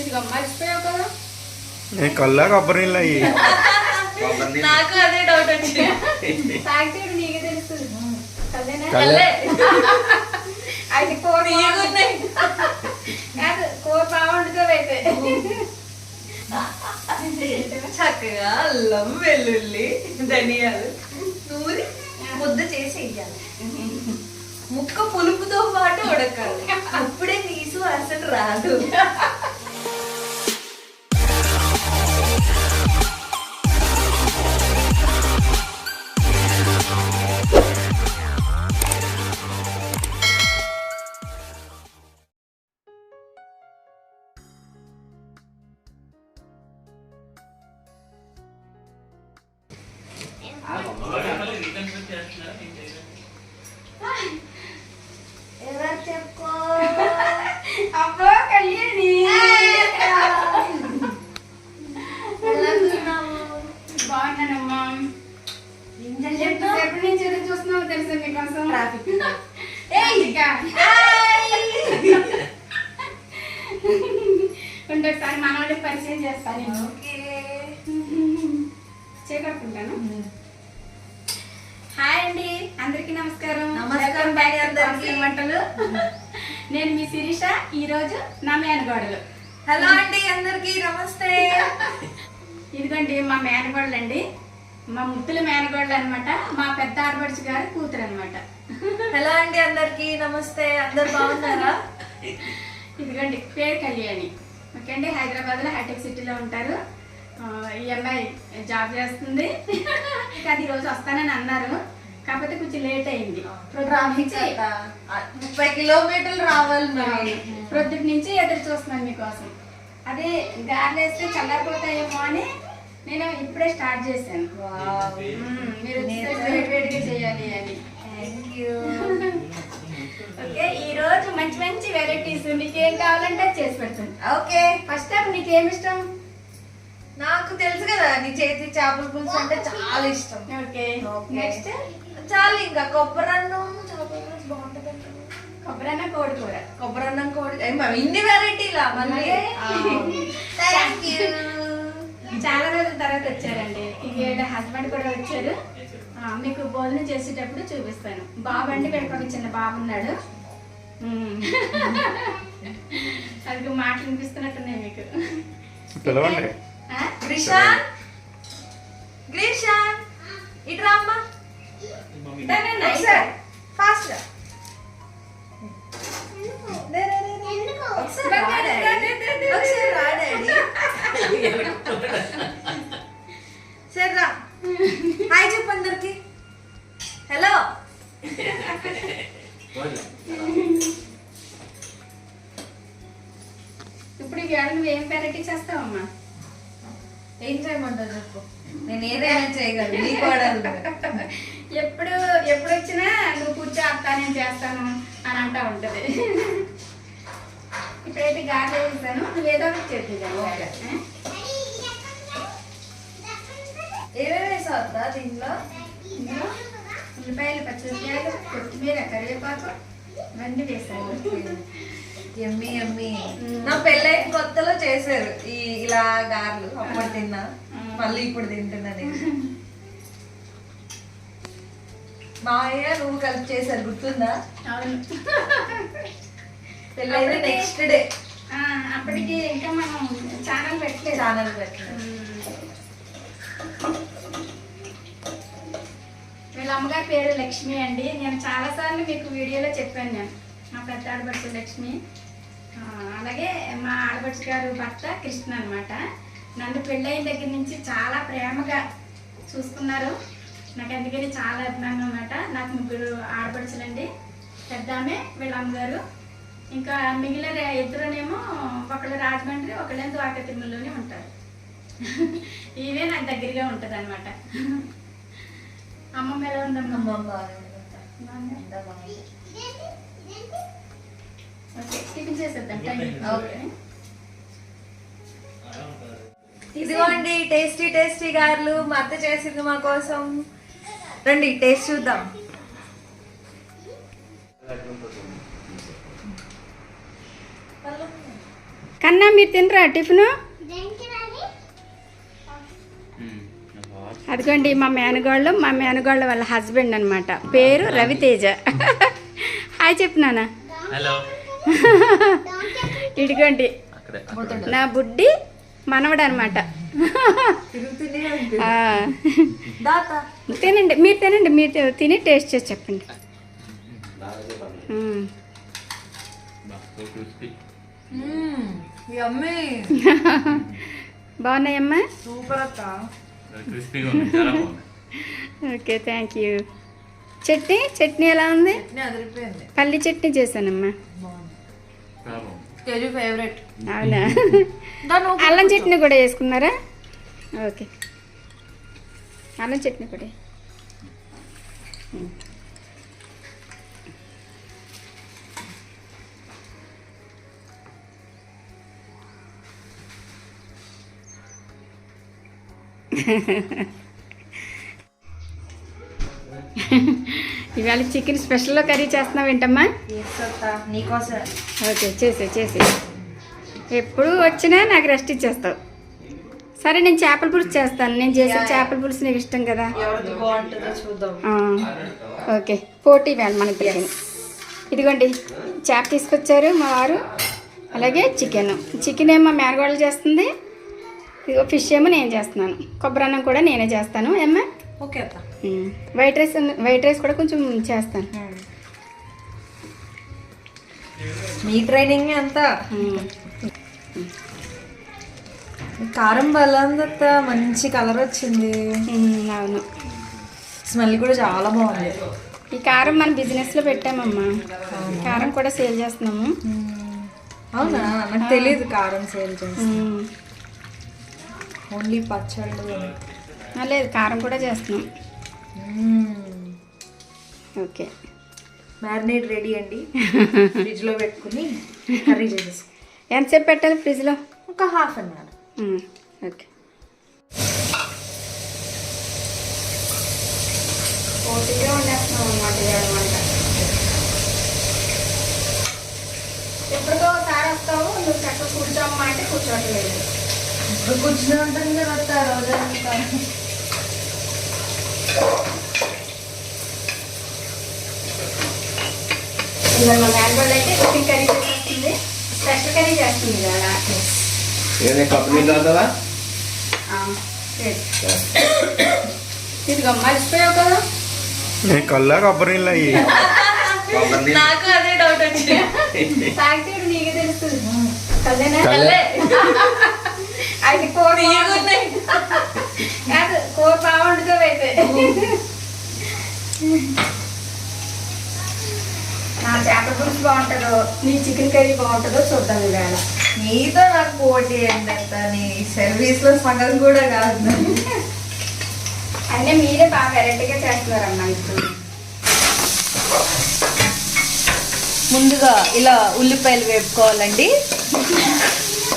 ఇదిగో మర్చిపోయావు కదా నేను కల్లా కొబ్బరి నీళ్ళు అయ్యి. నాకు అదే డౌట్ వచ్చింది. ఫ్యాక్టరీ నీకే తెలుస్తుంది కల్లే. అయితే కూర తీయగున్నాయి. కాదు కూర బాగుంటుంది అయితే. చక్కగా అల్లం వెల్లుల్లి ధనియాలు నూరి ముద్ద చేసి వేయాలి ముక్క పులుపుతో పాటు ఉడకాలి. అప్పుడే నీసు అసలు రాదు. ఉంటారు. ఈ అమ్మాయి జాబ్ చేస్తుంది. అది ఈ రోజు వస్తానని అన్నారు. కాకపోతే కొంచెం లేట్ అయింది. ముప్పై కిలోమీటర్లు రావాలి మరి. ప్రొద్దుటి నుంచి ఎదురు చూస్తున్నాను మీకోసం. అదే గారెలు వేస్తే చల్లారిపోతాయేమో అని నేను ఇప్పుడే స్టార్ట్ చేశాను. మీరు వచ్చేసరికి వేడి వేడిగా చేయాలి అని. ఓకే ఈ రోజు మంచి మంచి వెరైటీస్. మీకు ఏం కావాలంటే అది చేసి పెడతాను. ఓకే. ఫస్ట్ టైం నీకేమి ఇష్టం? నాకు తెలుసు కదా నీ చేతి చేపల పులుసు అంటే చాలా ఇష్టం. ఓకే. నెక్స్ట్? చాలు ఇంకా కొబ్బరి అన్నం చేపల పులుసు బాగుంటుంది. కొబ్బరన్న కోడి కూర. కొబ్బరి అన్నం కోడి ఇన్ని వెరైటీలా మళ్ళీ? చాలా రోజుల తర్వాత వచ్చారండి. వీళ్ళ హస్బెండ్ కూడా వచ్చారు. మీకు భోజనం చేసేటప్పుడు చూపిస్తాను. బాబు అంటే వీళ్ళకి ఒక చిన్న బాబు ఉన్నాడు. అది మాటలు వినిపిస్తున్నట్టున్నాయి మీకు. పిలవండి? గ్రిషాన్? గ్రిషాన్? ఇటు రామ్మా ఫాస్ట్. సరే రా. హాయ్ చెప్పు అందరికి. హలో ఇప్పుడు ఈ వేళ నువ్వు ఏం వెరైటీ చేస్తావమ్మా? ఏం చేయమంటావు చెప్పు. నేను ఏదైనా చేయగలను నీ కోడలు. ఎప్పుడు ఎప్పుడు వచ్చినా నువ్వు కూర్చో అత్త నేను చేస్తాను అని అంటా ఉంటది. ఇప్పుడైతే గారెలు వేస్తాను నువ్వు ఏదో ఒకటి చేద్దాం ఏమేమి వేసావు అత్త దీంట్లో? ఉల్లిపాయలు పచ్చిమిరపకాయలు కొత్తిమీర కరివేపాకు ఇవన్నీ వేస్తాను ఎమ్మి ఎమ్మి నా పెళ్ళైన కొత్తలో చేశారు. ఈ ఇలా గారెలు. అప్పుడు తిన్నా. మళ్ళీ ఇప్పుడు తింటున్నా నేను. మా అయ్య నువ్వు కలిపి చేశారు. గుర్తుందా? పెళ్ళైన నెక్స్ట్ డే. అప్పటికి ఇంకా మనం ఛానల్ పెట్టలేదు. ఛానల్ పెట్టిన వీళ్ళ అమ్మగారి పేరు లక్ష్మి అండి. నేను చాలాసార్లు మీకు వీడియోలో చెప్పాను నేను. మా పెద్ద ఆడపడుచు లక్ష్మి. అలాగే మా ఆడపడుచు గారు భర్త కృష్ణ అనమాట నన్ను పెళ్ళైన దగ్గర నుంచి చాలా ప్రేమగా చూసుకున్నారు. నాకు అందుకని చాలా అభిమానం అనమాట నాకు ముగ్గురు ఆడపడుచులండి. పెద్ద ఆమె వీళ్ళ అమ్మగారు. ఇంకా మిగిలిన ఇద్దరునేమో ఒకళ్ళు రాజమండ్రి ఒకళ్ళేమో ద్వారకా తిరుమలలోనే ఉంటారు. ఇవే నాకు దగ్గరగా ఉంటుంది అనమాట అమ్మమ్మ ఎలా ఉందమ్మా అమ్మ బాగా బాగుందా? ఎంత బాగుంది ఓకే టిఫిన్ చేసేద్దాం. Time okay. ఇదిగోండి టేస్టీ టేస్టీ గారెలు. మా అత్త చేసింది మా కోసం. రండి టేస్ట్ చూద్దాం. కన్నా మీరు తినరా టిఫిన్? అదిగోండి మా మేనగోళ్ళు మా మేనగోళ్ళ వాళ్ళ హస్బెండ్ అనమాట పేరు రవితేజ. హాయ్ చెప్పు నాన్న. హలో అక్కడే. నా బుడ్డి మనవడు అనమాట తిరుగుతూనే ఉంటుంది. ఆ. దాత? తినండి మీరు తినండి మీరు తిని టేస్ట్ చేసి చెప్పండి. బాగున్నాయమ్మా? సూపర్ అక్క okay thank you. Chutney chutney ఎలా ఉంది? చట్నీ అదిరిపోయింది. పల్లి చట్నీ చేశానమ్మా. తేజు ఫేవరెట్ అవునా? అల్లం చట్నీ కూడా వేసుకున్నారా ఓకే. అల్లం చట్నీ కూడా మ్మ్. ఇవాళ చికెన్ స్పెషల్లో కర్రీ చేస్తున్నావు ఏంటమ్మా? ఓకే చేసే చేసే. ఎప్పుడు వచ్చినా నాకు రెస్ట్ ఇచ్చేస్తావు. సరే నేను చేపల పులుసు చేస్తాను. నేను చేసే చేపల పులుసు నీకు ఇష్టం కదా? ఓకే. పోటీ వేళ మన ఇద్దరికి. ఇదిగోండి చేప తీసుకొచ్చారు మా వారు. అలాగే చికెన్. చికెన్ ఏమో మేనగోడలు చేస్తుంది. ఇదిగో ఫిష్ ఏమో నేను చేస్తున్నాను. కొబ్బరి అన్నం కూడా నేనే చేస్తాను. ఏమ్మా? Okay um, white rice white rice కూడా కొంచెం చేస్తాను. మీ ట్రైనింగ్ అంతా? ఉమ్, కారం బలందత్త మంచి కలర్ వచ్చింది. ఉమ్, అవును. స్మెల్ కూడా చాలా బాగుంది. ఈ కారం మన బిజినెస్లో పెట్టామమ్మా. కారం కూడా సేల్ చేస్తున్నాము. అవునా? నాకు తెలియదు కారం సేల్ చేసి ఉమ్, ఓన్లీ పచ్చళ్ళు. లేదు కారం కూడా చేస్తున్నాం. ఓకే మ్యారినేట్ రెడీ అండి. ఫ్రిడ్జ్లో పెట్టుకుని కర్రీ చేసేసి ఎంతసేపు పెట్టాలి ఫ్రిడ్జ్లో ఒక హాఫ్ అన్ అవర్ ఓకే పోటీగా వండేస్తున్నాం అన్నమాట ఇవాళ వంట ఎప్పుడుకో ఒకసారి వస్తావు నువ్వు చక్కగా కూర్చోమ్మా అంటే కూర్చోవట్లేదు. ఇప్పుడు కూర్చుని ఉంటుంది కదా అత్త రోజంతా ఇవాళ మా మేనగోళ్ళు అయితే చికెన్ కర్రీ చేస్తుంది స్పెషల్ కర్రీ చేస్తుంది ఇవాళ ఏదైనా కప్పు నీళ్ళు అవుతుందా మర్చిపోయావు కదా. నేను కల్లా కొబ్బరి నీళ్ళు అయ్యి. నాకు అదే డౌట్ వచ్చింది. తాగితే నీకే తెలుస్తుంది. కల్లేనా కల్లే. అయితే కూర తీయగున్నాయి. కాదు కూర బాగుంటుంది అయితే నా చేపల పులుసు బాగుంటుందో నీ చికెన్ కర్రీ బాగుంటుందో చూద్దాం ఇవాళ నీతో నాకు పోటీ ఏంటి అత్త నీ సర్వీస్లో సగం కూడా కాదు. అన్నీ మీరే బాగా వెరైటీగా చేస్తున్నారమ్మా ఇప్పుడు. ముందుగా ఇలా ఉల్లిపాయలు వేపుకోవాలండి.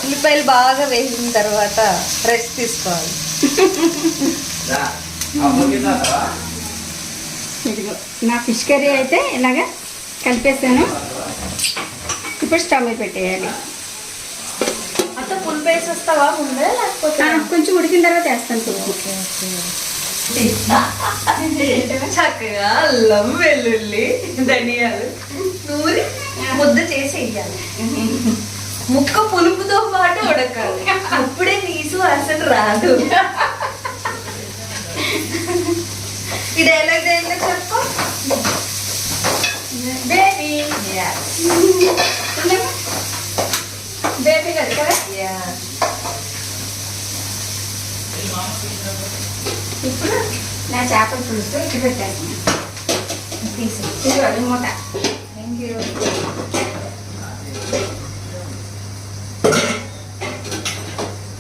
ఉల్లిపాయలు బాగా వేసిన తర్వాత రెస్ట్ తీసుకోవాలి. ఇదిగో నా ఫిష్ కర్రీ అయితే ఇలాగా కలిపేసాను ఇప్పుడు స్టవ్ మీద పెట్టేయాలి. కొంచెం ఉడికిన తర్వాత వేస్తాను చక్కగా అల్లం వెల్లుల్లి ధనియాలు నూరి ముద్ద చేసి వేయాలి ముక్క పులుపుతో పాటు ఉడకాలి. అప్పుడే నీసు అసలు రాదు. ఈ డైలాగ్ ఏంటో చెప్పు. బేబీ బేబీ కదా? కదా ఇప్పుడు నా చేపల పులుసు ఇటు పెట్టేస్తాను తీసి అది మూత. థ్యాంక్ యూ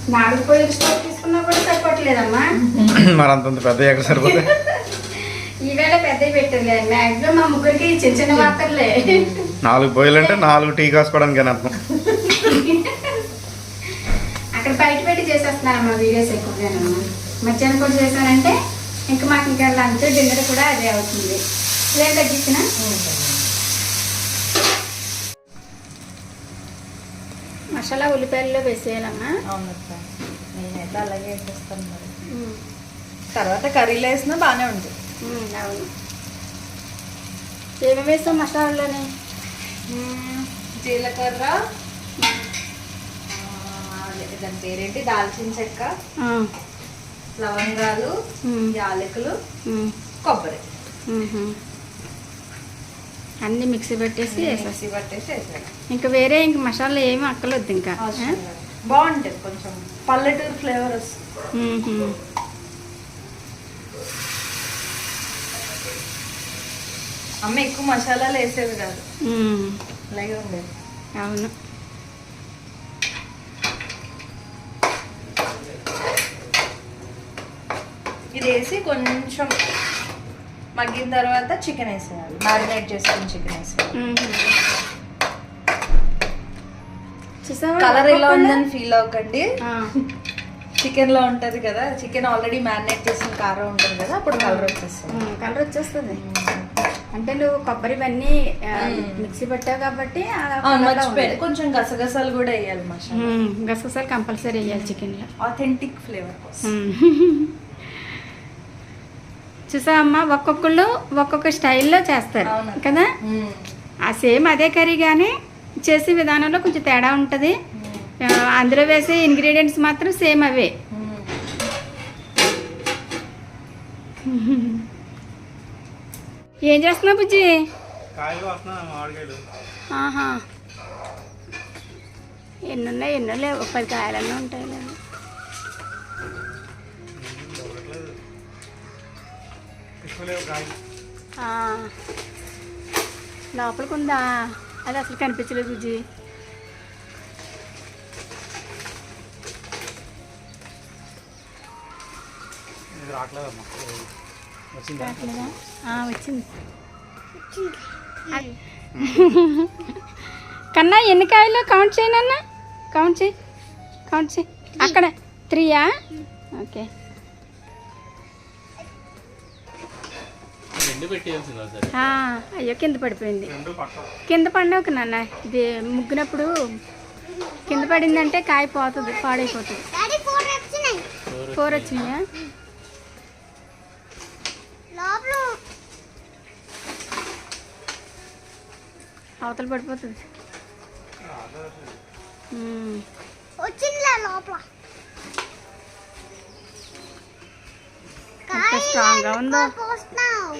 నాలుగు పొయ్యిలు తీసుకున్నా కూడా సరిపోవట్లేదమ్మా మరి అంతంత పెద్ద ఎక్కడ సరిపోతే ఈవేళ పెద్దవి పెట్టలే మ్యాక్సిమం మా ముగ్గురికి చిన్న చిన్న మాత్రలే. నాలుగు పొయ్యిలు అంటే నాలుగు టీ కాసుకోవడానికి అర్థం అక్కడ బయట పెట్టి చేసేస్తున్నానమ్మా వీడియోస్ ఎక్కువగానమ్మా మధ్యాహ్నం కూడా చేశానంటే ఇంకా మాకు ఇంకా లంచ్ డిన్నర్ కూడా అదే అవుతుంది. లేదు తగ్గించిన? మసాలా ఉల్లిపాయల్లో వేసేయాలమ్మా. అవును నేనైతే అలాగే వేసేస్తాను మరి. తర్వాత కర్రీలో వేసినా బాగానే ఉంటుంది అవును. ఏమేమి వేస్తాం మసాలాలోనే? జీలకర్ర దాని పేరేంటి? దాల్చిన చెక్క లవంగాలు యాలకులు కొబ్బరి. అన్నీ మిక్సీ పెట్టేసి మిక్సీ పట్టేసి వేసేయాలి. ఇంకా వేరే ఇంక మసాలా ఏమి అక్కర్లేదు ఇంకా. బాగుంటుంది కొంచెం. పల్లెటూరు ఫ్లేవర్ వస్తుంది. అమ్మ ఎక్కువ మసాలాలు వేసేది కాదు. అలాగే ఉండేది అవును. ఇది వేసి కొంచెం మగ్గిన తర్వాత చికెన్ వేసేయాలి. మ్యారినేట్ చేసుకుని చికెన్ వేసేయాలి. కలర్ ఎలా ఉందని ఫీల్ అవ్వకండి. చికెన్లో ఉంటది కదా చికెన్ ఆల్రెడీ మ్యారినేట్ చేసిన కారం ఉంటుంది కదా అప్పుడు కలర్ వచ్చేస్తుంది. కలర్ వచ్చేస్తుంది. అంటే నువ్వు కొబ్బరి ఇవన్నీ. మిక్సీ పెట్టావు కాబట్టి. కొంచెం గసగసాలు కూడా వేయాలి గసగసాలు కంపల్సరీ వేయాలి చికెన్లో. ఆథెంటిక్ ఫ్లేవర్ కోసం. ఉమ్. చూసావమ్మా ఒక్కొక్కళ్ళు ఒక్కొక్క స్టైల్లో చేస్తారు. కదా. ఆ సేమ్ అదే కర్రీ కానీ చేసే విధానంలో కొంచెం తేడా ఉంటుంది. అందులో వేసే ఇంగ్రీడియంట్స్ మాత్రం సేమ్ అవే. ఏం చేస్తున్నావు బుజ్జి? ఆహా. ఎన్ని ఉన్నాయి ఎన్నో లేవు. పది కాయలన్నీ ఉంటాయి ఆ, లోపలికి ఉందా? అది అసలు కనిపించలేదు బుజ్జి వచ్చిందా. కన్నా ఎన్ని కాయలు కౌంట్ చేయనన్నా? కౌంట్ చేయి. కౌంట్ చేయి. అక్కడ. త్రీయా? ఓకే. అయ్యో కింద పడిపోయింది. కింద పండవకు నాన్న ఇది ముగ్గినప్పుడు కింద పడిందంటే కాయ పోతుంది పాడైపోతుంది. ఫోర్ వచ్చినాయా. అవతల పడిపోతుంది. వచ్చిందిలే లోపల. ఎంత స్ట్రాంగ్గా ఉందో. కోస్తున్నారు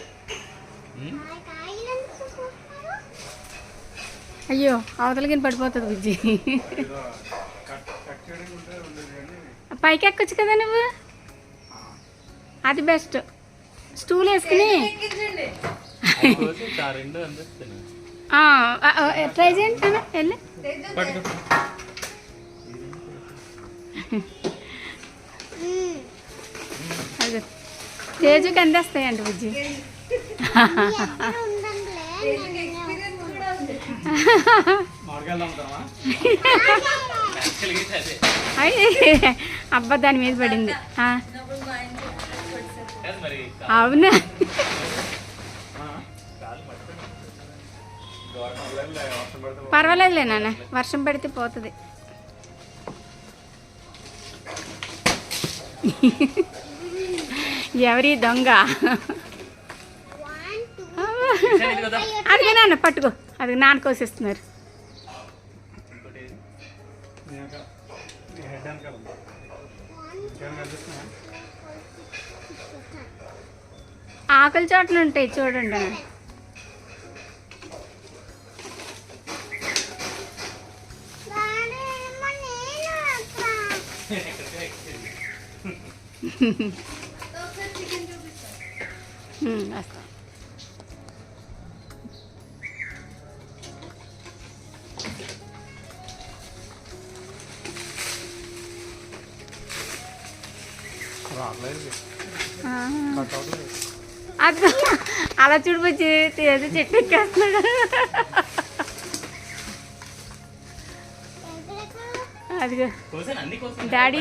అయ్యో అవతలకి పడిపోతుంది బుజ్జి. పైకి ఎక్కొచ్చు కదా నువ్వు? అది బెస్ట్ స్టూల్ వేసుకుని. ట్రై చేయండి వెళ్ళి. కేజీకి వస్తాయండి బుజ్జి అబ్బా దాని మీద పడింది. అవునా? పర్వాలేదులే నాన్న వర్షం పడితే పోతుంది. ఎవరి దొంగ? అదిగే నాన్న పట్టుకో. అది నాన్న కోసిస్తున్నారు? ఆకలి చోట్ల ఉంటాయి చూడండి. వస్తా అవ్వట్లేదు అది అలా చూడిపోయి తేజ చెట్టు ఎక్కేస్తున్నాడు. అదిగో. అన్ని డాడీ.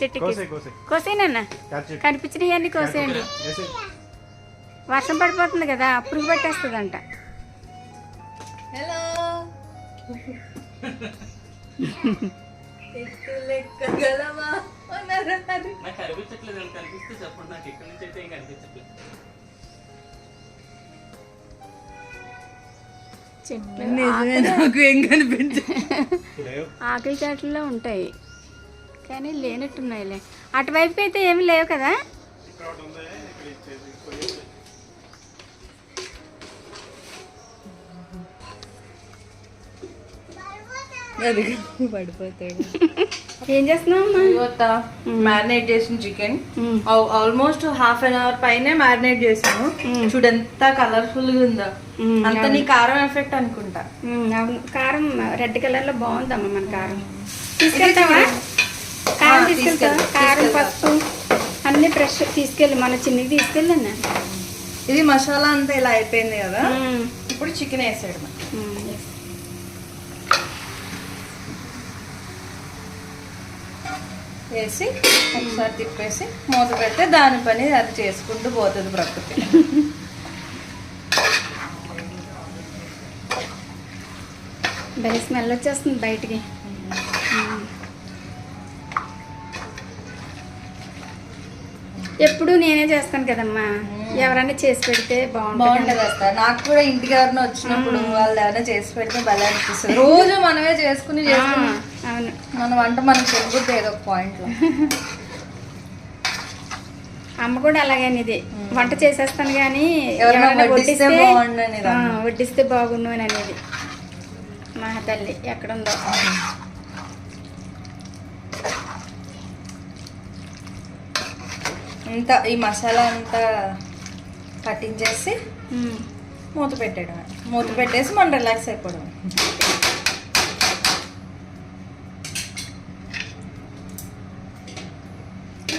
చెట్టు కోసే కోసే కోసేనన్న క్యాచ్ చెట్టు. కనిపించినవన్నీ కోసేయండి. వర్షం పడిపోతుంది కదా పురుగు పట్టేస్తుందంట. హలో కనిపించ లేవు ఆకలి. చాట్లలో ఉంటాయి. కానీ లేనట్టున్నాయిలే. అటువైపుకి అయితే ఏమి లేవు కదా? అది పడిపోతాడు. ఏం చేస్తున్నావు మ్యారినేట్ చేసిన chicken. Almost half an hour పైనే మ్యారినేట్ చేసాను మ్మ్. చూడు ఎంత కలర్ఫుల్గా ఉందో అంత నీ కారం ఎఫెక్ట్ అనుకుంటా. కారం రెడ్ కలర్లో బాగుందమ్మా మన కారం. తీసుకెళ్తావా? కారం తీసుకెళ్తావా తీసుకెళ్తా, కారం. పసుపు అన్ని ఫ్రెష్ తీసుకెళ్ళి. మన చిన్నకి తీసుకెళ్ళండి ఇది మసాలా అంతా ఇలా అయిపోయింది కదా. ఇప్పుడు చికెన్ వేసాడు వేసి ఒకసారి తిప్పేసి మూత పెడితే దాని పని అది చేసుకుంటూ పోతుంది ప్రకృతి. భలే స్మెల్ వచ్చేస్తుంది బయటికి. ఎప్పుడు నేనే చేస్తాను కదమ్మా. ఎవరైనా చేసి పెడితే బాగుంటుంది అక్క నాకు కూడా ఇంటికి ఎవరైనా వచ్చినప్పుడు వాళ్ళు ఏమైనా చేసి పెడితే భలే అనిపిస్తుంది. రోజు మనమే చేసుకుని చేసుకుని మన వంట మనకు తెలుగుతుంది ఏదో ఒక పాయింట్లో. అమ్మ కూడా అలాగే అనేది వంట చేసేస్తాను కానీ వడ్డిస్తే వడ్డిస్తే బాగుండు అని అనేది. మా తల్లి ఎక్కడుందో. ఇంత ఈ మసాలా అంతా పట్టించేసి. మూత పెట్టేయడం మూత పెట్టేసి మనం రిలాక్స్ అయిపోవడం అంతే ఉమ్. మామిడికాయలకు వస్తున్నారు చూద్దాం దా ఇద్దరు నాకు ఒక కాయ కనిపించలేదు లేవు కాయలు కాయలు తిండి ఎక్కువ అది జనరల్గా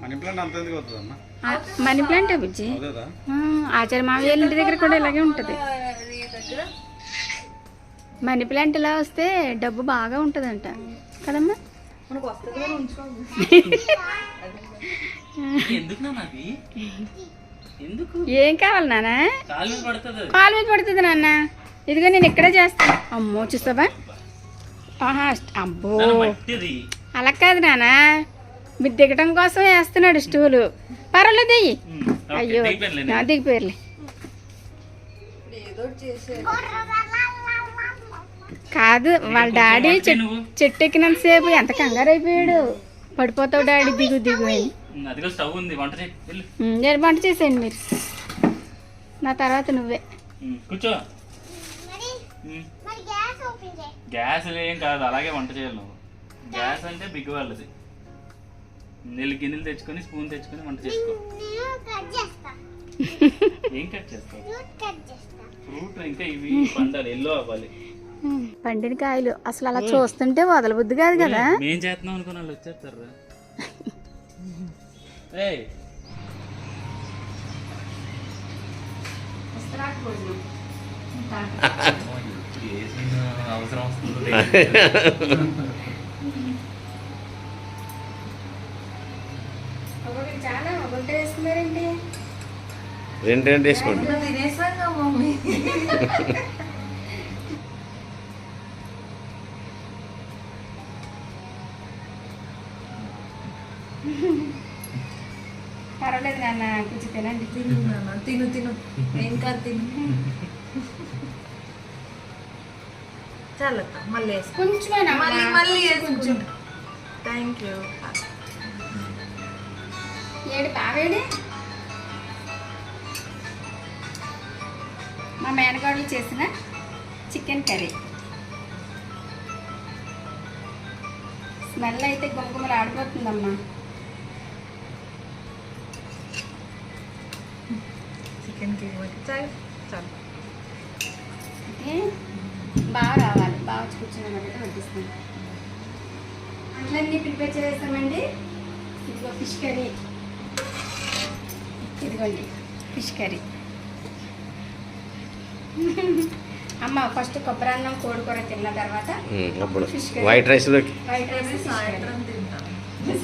మనీ ప్లాంటే అంత ఎందుకు మనీ బుజ్జి. అవుతుందా? ఆ, ఆచార్య మామయ్య ఇంటి దగ్గర కూడా ఇలాగే ఉంటుంది. మనీ ప్లాంట్ ఇలా వస్తే డబ్బు బాగా ఉంటుందంట. కదమ్మా? ఏం కావాలి నాన్న? కాలు మీద పడుతుంది అది. పాలు మీద పడుతుంది నాన్న. ఇదిగో నేను ఇక్కడే చేస్తాను అమ్మో చూస్తావా? ఆహా అబ్బో. అలా కాదు నాన్న. మీరు దిగటం కోసం వేస్తున్నాడు స్టూలు. పర్వాలేదు దియ్యి అయ్యో నా. దిగిపోయారులే చేసే కాదు వాళ్ళ డాడీ. చెట్టు ఎక్కినంతసేపు ఎంత కంగారు అయిపోయాడు. పడిపోతావు డాడీ దిగు దిగు అని. ఉమ్, అదిగో స్టవ్ ఉంది వంట చేయి వెళ్ళు. ఉమ్, నేను వంట చేసేయండి మీరు. నా తర్వాత నువ్వే. కూర్చో. మరి ఉమ్, మరి గ్యాస్ ఓపెన్ చేయి. గ్యాస్ ఏం కాదు అలాగే వంట చేయాలి నువ్వు. గ్యాస్ అంటే బిగ్ వాళ్ళది. నీళ్ళు గిన్నెలు తెచ్చుకొని స్పూన్ తెచ్చుకొని వంట చేసుకో. నేను కట్ చేస్తా ఏం కట్ చేస్తావు? ఫ్రూట్ కట్ చేస్తా ఫ్రూట్ ఇంకా ఇవి పండాలి ఎల్లో అవ్వాలి. పండిన కాయలు అసలు అలా చూస్తుంటే వదలబుద్ధి కాదు కదా? మేం చేస్తున్నాం అనుకున్న వాళ్ళు వచ్చేస్తారా ఏయ్. అవసరం వస్తుంది చాలా వంట వేస్తున్నారండి రెండు రెండు వేసుకోండి. తినేసాం మమ్మీ. పర్వాలేదు నాన్న కొంచెం తినండి. తిను నాన్న, తిను తిను. ఏం కాదు తిను? చాలక్క మళ్ళీ కొంచెం మళ్ళీ మళ్ళీ కొంచెం థ్యాంక్ యూ. ఏడు బావేడి మా మేనగాళ్ళు చేసిన చికెన్ కర్రీ. స్మెల్ అయితే గుమగుమలు ఆడిపోతుందమ్మా. చికెన్ చాలు చాలు. ఓకే బాగా రావాలి బాగా వచ్చి కూర్చుని వడ్డిస్తాను. అట్లన్నీ ప్రిపేర్ చేస్తామండి ఇదిగో ఫిష్ కర్రీ. ఇదిగోండి ఫిష్ కర్రీ. అమ్మ ఫస్ట్ కొబ్బరి అన్నం కోడికూర తిన్న తర్వాత అప్పుడు. వైట్ రైస్లోకి వైట్ రైస్. సాయంత్రం తింటాం.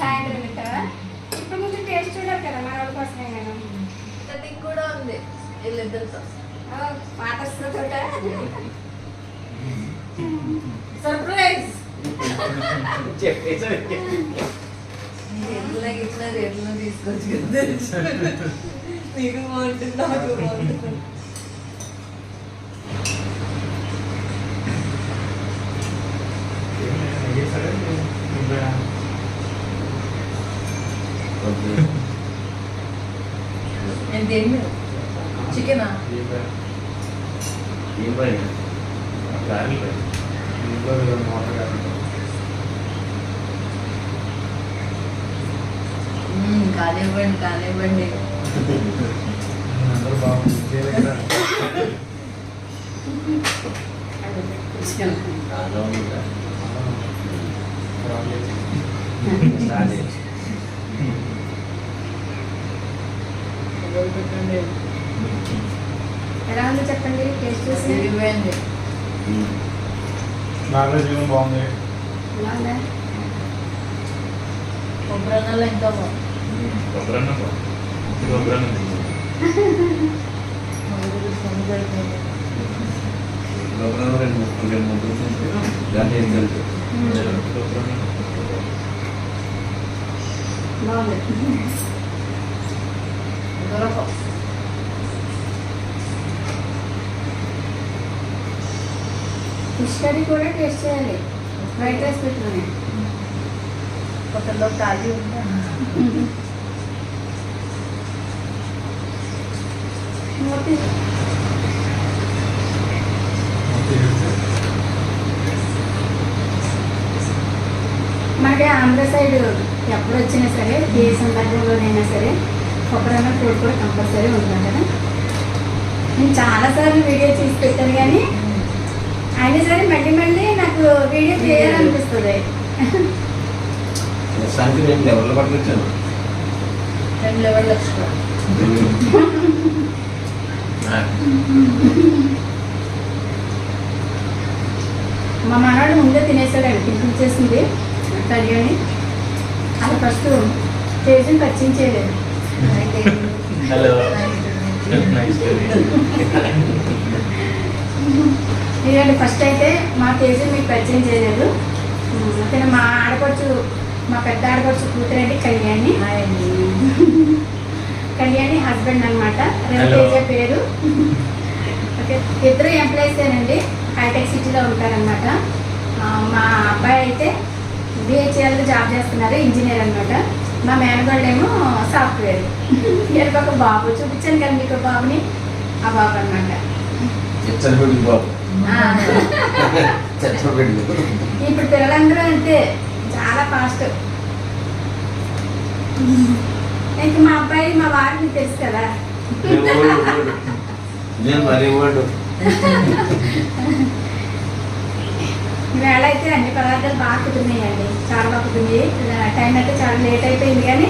సాయంత్రం తింటారా ఇప్పుడు ముందు టేస్ట్ చూడాలి కదా మన వాళ్ళ కోసమే నేను కూడా ఉంది వీళ్ళిద్దరితో. పాటతో సర్ప్రైజ్ ఎట్లా ఇట్లా ఎట్లా తీసుకొచ్చి నీకు బాగుంటుంది నాకు బాగుంటుంది. నేను తిన్ను చికెనా కానివ్వండి కానివ్వండి అందరూ బాగుంది ఎలా ఉందో చెప్పండి టేస్ట్ చూసి తిరిగిపోయింది నాలుగు జీవనం బాగుంది ఎలా ఉందా కొబ్బరి అన్నంలో ఇంకా బాగుంది మొదలు సొమ్ము సరిపోయింది. బాగుంది దొరకవు. ఫిష్ కర్రీ కూడా టేస్ట్ చేయాలి వైట్ రైస్ పెట్టుకుని కొత్తలో ఖాళీ ఉందా మూర్తి మనకి ఆంధ్ర సైడ్ ఎప్పుడు వచ్చినా సరే ఏ సందర్భంలోనైనా సరే కొబ్బరి కోడి కూడా కంపల్సరీ ఉంటుంది కదా. నేను చాలాసార్లు వీడియో తీసి పెట్టాను కానీ అయినా సరే మళ్ళీ మళ్ళీ నాకు వీడియో చేయాలనిపిస్తుంది. సంఖ్య రెండు ఎవరు పట్టుకొచ్చాను? రెండు లెవెల్ ఎక్స్ట్రా మా మనవాడు ముందే తినేసాడండి తినిపించేసింది కళ్యాణి అది ఫస్ట్ తేజం పచ్చించేయలేదు హలో. ఇదండి ఫస్ట్ అయితే మా తేజం మీకు పరిచయం చేయలేదు. అతను మా ఆడపడుచు మా పెద్ద ఆడపడుచు కూతురండి కళ్యాణి. కళ్యాణి హస్బెండ్ అనమాట పేరు ఓకే ఇద్దరు ఎంప్లాయీసేనండి హైటెక్ సిటీలో ఉంటారనమాట మా అబ్బాయి అయితే బిహెచ్ఎల్ జాబ్ చేస్తున్నారు ఇంజనీర్ అనమాట మా మేనగోళ్ళు ఏమో సాఫ్ట్వేర్ వీళ్ళకి ఒక బాబు చూపించాను కదా మీకు బాబుని. ఆ బాబు అనమాట ఇప్పుడు పిల్లలందరూ అంతే చాలా ఫాస్ట్ ఇంక మా అబ్బాయి మా వారిని తెలుసు కదా. నేను మరీ ఈవేళ అయితే అన్ని పదార్థాలు బాగా కుదిరినాయండి. చాలా బాగా కుదిరింది. టైం అయితే చాలా లేట్ అయిపోయింది కానీ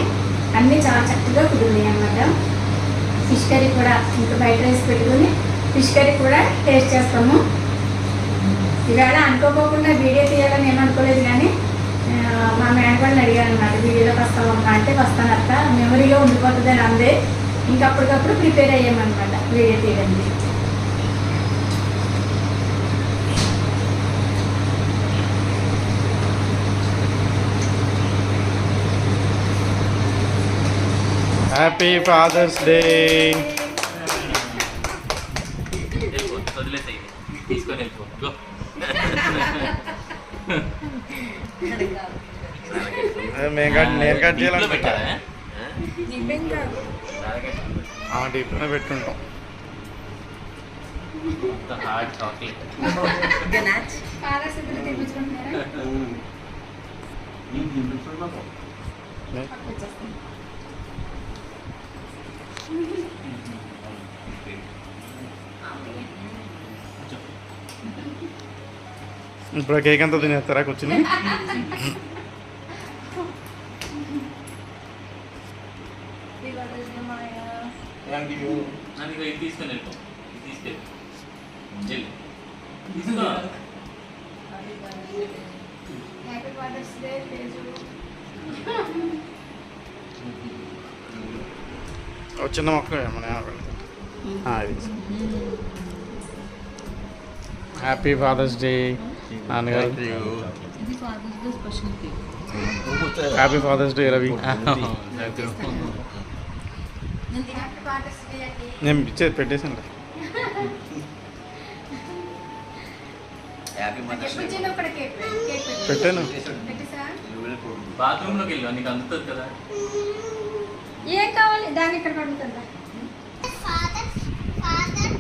అన్నీ చాలా చక్కగా కుదిరినాయి అన్నమాట. ఫిష్ కర్రీ కూడా ఇంకా బయట రైస్ పెట్టుకుని ఫిష్ కర్రీ కూడా టేస్ట్ చేస్తాము. ఈవేళ అనుకోకుండా వీడియో తీయాలని ఏం అనుకోలేదు కానీ మా మేనగాళ్ళని అడిగాను అన్నమాట వీడియోలోకి వస్తామమ్మా అంటే వస్తాను అత్త మెమరీగా ఉండిపోతుంది అని అందే. ఇంకా అప్పటికప్పుడు ప్రిపేర్ అయ్యామన్నమాట వీడియో తీయడానికి. హ్యాపీ ఫాదర్స్ డే తీసుకొని వెళ్ళిపో గో మేము కట్ నేను కట్ చేయాలనుకుంటా. డీప్లోనే పెట్టుంటాం ఇప్పుడు కేక్ అంతా తినేస్తారా కూర్చుని? థ్యాంక్ యూ అందుకే ఇది తీసుకొని వెళ్ళిపో ఇది తీసుకెళ్ళి చెల్లి తీసుకో హ్యాపీ ఫాదర్స్ డే తేజు ఒక చిన్న మొక్క మన అది హ్యాపీ ఫాదర్స్ డే నాన్నగారు ఇది ఫాదర్స్ డే నేను ఇచ్చేది పెట్టేసాను. పెట్టాను. పెట్టేసా బాత్రూంలోకి వెళ్ళు నీకు అందుతుంది కదా. ఏం కావాలి? దాన్ని ఇక్కడ పడుతుందా ఫాదర్ ఫాదర్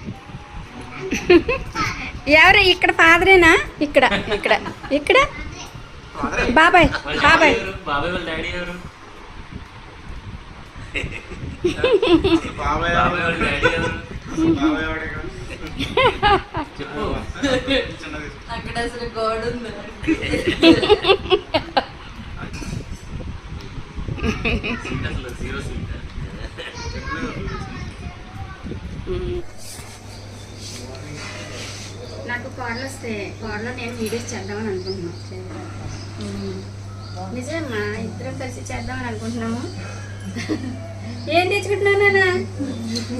ఎవరు? ఇక్కడ ఫాదరేనా? ఇక్కడ ఇక్కడ ఇక్కడ. బాబాయ్ బాబాయ్ బాబాయ్ వాళ్ళ డాడీ ఎవరు చెప్పు అక్కడ అసలు గోడ ఉంది నాకు కోడలు వస్తే కోడలో నేను వీడియోస్ చేద్దామని అనుకుంటున్నాను. నిజమమ్మా ఇద్దరం కలిసి చేద్దామని అనుకుంటున్నాము ఏం తెచ్చుకుంటున్నావు నాన్న?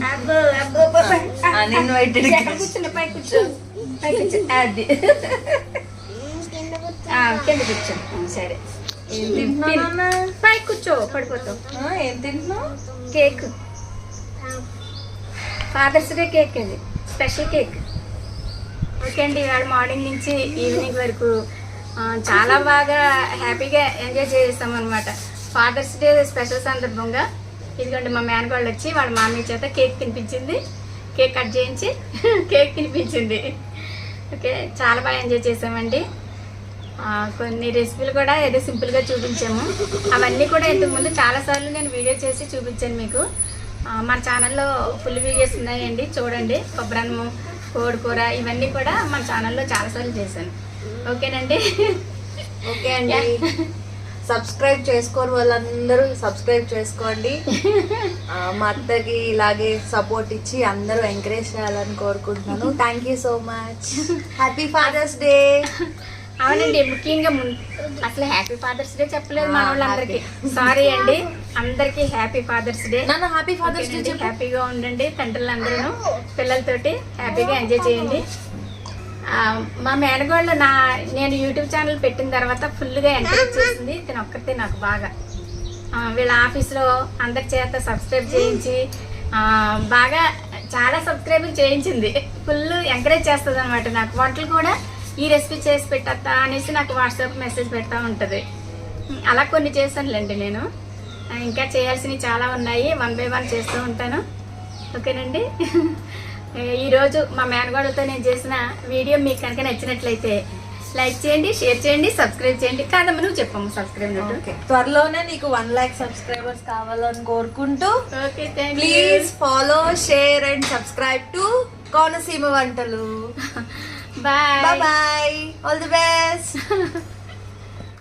అబ్బో అబ్బో అబ్బో, అబ్బో. Uninvited ఎక్కడ కూర్చున్నా పై కూర్చో. పై కూర్చో. అది. కింద కూర్చో. ఆ, కింద కూర్చో ఆ, సరే? పై కూర్చో పడిపోతావు. ఆ, ఏం తింటున్నావు? కేక్. ఫాదర్స్ డే కేక్ ఇది. Special cake. ఓకే అండి ఇవాళ మార్నింగ్ నుంచి ఈవినింగ్ వరకు చాలా బాగా హ్యాపీగా ఎంజాయ్ చేస్తాం అనమాట ఫాదర్స్ డే స్పెషల్ సందర్భంగా ఇదిగోండి మా మేనగోళ్ళు వచ్చి వాళ్ళ మామయ్య చేత కేక్ తినిపించింది. కేక్ కట్ చేయించి కేక్ తినిపించింది. ఓకే చాలా బాగా ఎంజాయ్ చేసామండి. కొన్ని రెసిపీలు కూడా ఏదో సింపుల్గా చూపించాము. అవన్నీ కూడా ఇంతకుముందు చాలాసార్లు నేను వీడియో చేసి చూపించాను మీకు. మన ఛానల్లో ఫుల్ వీడియోస్ ఉన్నాయండి చూడండి. కొబ్బరన్నము కోడికూర ఇవన్నీ కూడా మన ఛానల్లో చాలాసార్లు చేశాను. ఓకేనండి? ఓకే అండి. సబ్స్క్రైబ్ చేసుకోని వాళ్ళందరూ సబ్స్క్రైబ్ చేసుకోండి. మా అత్తకి ఇలాగే సపోర్ట్ ఇచ్చి అందరూ ఎంకరేజ్ చేయాలని కోరుకుంటున్నాను. Thank you so much happy Father's Day అవునండి ముఖ్యంగా అసలు హ్యాపీ ఫాదర్స్ డే చెప్పలేదు మన వాళ్ళందరికీ సారీ అండి అందరికీ హ్యాపీ ఫాదర్స్ డే నాన్న హ్యాపీ ఫాదర్స్ డే హ్యాపీగా ఉండండి తండ్రులందరూ పిల్లలతోటి హ్యాపీగా ఎంజాయ్ చేయండి. మా మేనగోళ్ళు నా నేను యూట్యూబ్ ఛానల్ పెట్టిన తర్వాత ఫుల్గా ఎంకరేజ్ చేసింది. తను ఒక్కతే నాకు బాగా. వీళ్ళ ఆఫీస్లో అందరి చేత సబ్స్క్రైబ్ చేయించి బాగా చాలా సబ్స్క్రైబులు చేయించింది. ఫుల్ ఎంకరేజ్ చేస్తుంది అనమాట నాకు. వంటలు కూడా ఈ రెసిపీ చేసి పెట్టత్తా అనేసి నాకు వాట్సాప్ మెసేజ్ పెడతా ఉంటుంది. అలా కొన్ని చేశానులేండి నేను. ఇంకా చేయాల్సినవి చాలా ఉన్నాయి. వన్ బై వన్ చేస్తూ ఉంటాను. ఓకేనండి? ఈరోజు మా మేనగోడలతో నేను చేసిన వీడియో మీకు కనుక నచ్చినట్లయితే లైక్ చేయండి షేర్ చేయండి సబ్స్క్రైబ్ చేయండి. కాదమ్మ నువ్వు చెప్పమ్మ సబ్స్క్రైబ్ త్వరలోనే నీకు వన్ లాక్ సబ్స్క్రైబర్స్ కావాలని కోరుకుంటూ okay please follow share and subscribe to Konaseema Vantalu. Bye bye all the best